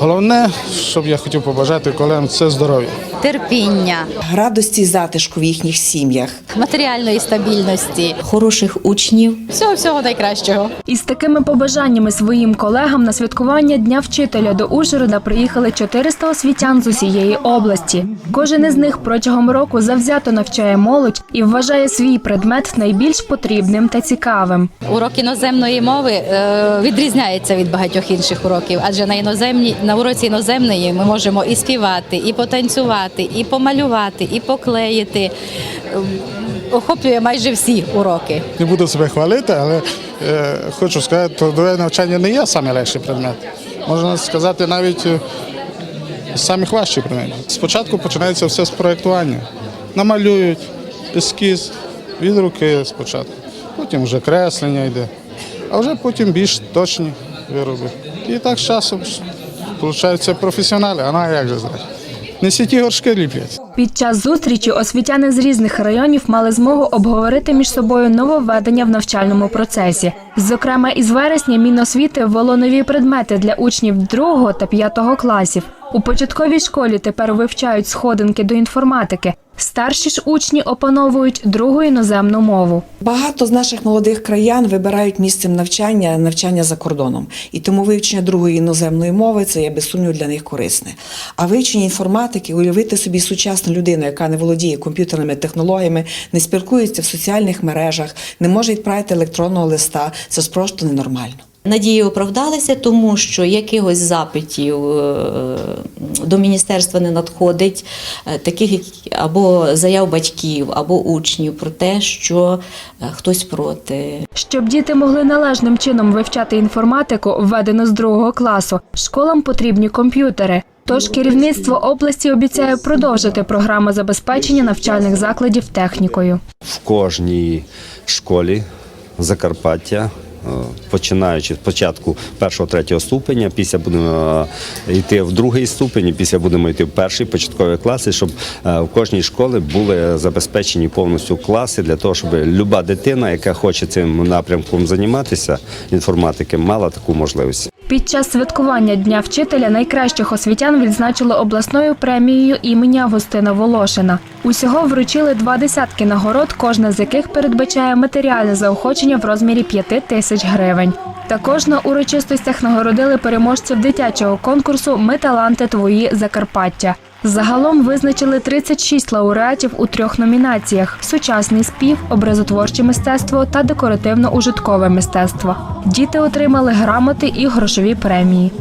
Головне, щоб я хотів побажати колегам, це здоров'я. Терпіння, радості і затишку в їхніх сім'ях. матеріальної стабільності, хороших учнів. всього всього найкращого. Із такими побажаннями своїм колегам на святкування Дня вчителя до Ужгорода приїхали 400 освітян з усієї області. Кожен із них протягом року завзято навчає молодь і вважає свій предмет найбільш потрібним та цікавим. Урок іноземної мови е, відрізняється від багатьох інших уроків, адже на іноземній на уроці іноземної ми можемо і співати, і потанцювати, і помалювати, і поклеїти. Е, Охоплює майже всі уроки. Не буду себе хвалити, але е, хочу сказати, трудове навчання не є найлегший предмет. Можна сказати, навіть е, важчий предмет. Спочатку починається все з проєктування. Намалюють ескіз від руки спочатку, потім вже креслення йде, а вже потім більш точні вироби. І так з часом виходить професіонали, а на як же знати. Не всі ті горшки ліплять. Під час зустрічі освітяни з різних районів мали змогу обговорити між собою нововведення в навчальному процесі. Зокрема, із вересня Міносвіти ввело нові предмети для учнів 2 та 5 класів. У початковій школі тепер вивчають сходинки до інформатики. Старші ж учні опановують другу іноземну мову. Багато з наших молодих краян вибирають місцем навчання навчання за кордоном, і тому вивчення другої іноземної мови це є без сумніву для них корисне. А вивчення інформатики, уявити собі сучасну людину, яка не володіє комп'ютерними технологіями, не спілкується в соціальних мережах, не може відправити електронного листа. Це просто ненормально. Надії оправдалися, тому що якихось запитів е, до міністерства не надходить, е, таких або заяв батьків, або учнів про те, що е, хтось проти. Щоб діти могли належним чином вивчати інформатику, введено з другого класу, школам потрібні комп'ютери. Тож керівництво області обіцяє продовжити програму забезпечення навчальних закладів технікою. в кожній школі Закарпаття. Е, Починаючи з початку першого третього ступеня, після будемо е, йти в другий ступень, після будемо йти в перший початкові класи, щоб е, в кожній школі були забезпечені повністю класи для того, щоб люба дитина, яка хоче цим напрямком займатися, інформатики, мала таку можливість. Під час святкування Дня вчителя найкращих освітян відзначили обласною премією імені Августина Волошина. Усього вручили два десятки нагород, кожна з яких передбачає матеріальне заохочення в розмірі 5 тисяч гривень. Також на урочистостях нагородили переможців дитячого конкурсу Ми таланти твої Закарпаття. Загалом визначили 36 лауреатів у трьох номінаціях: сучасний спів, образотворче мистецтво та декоративно-ужиткове мистецтво. Діти отримали грамоти і грошові премії.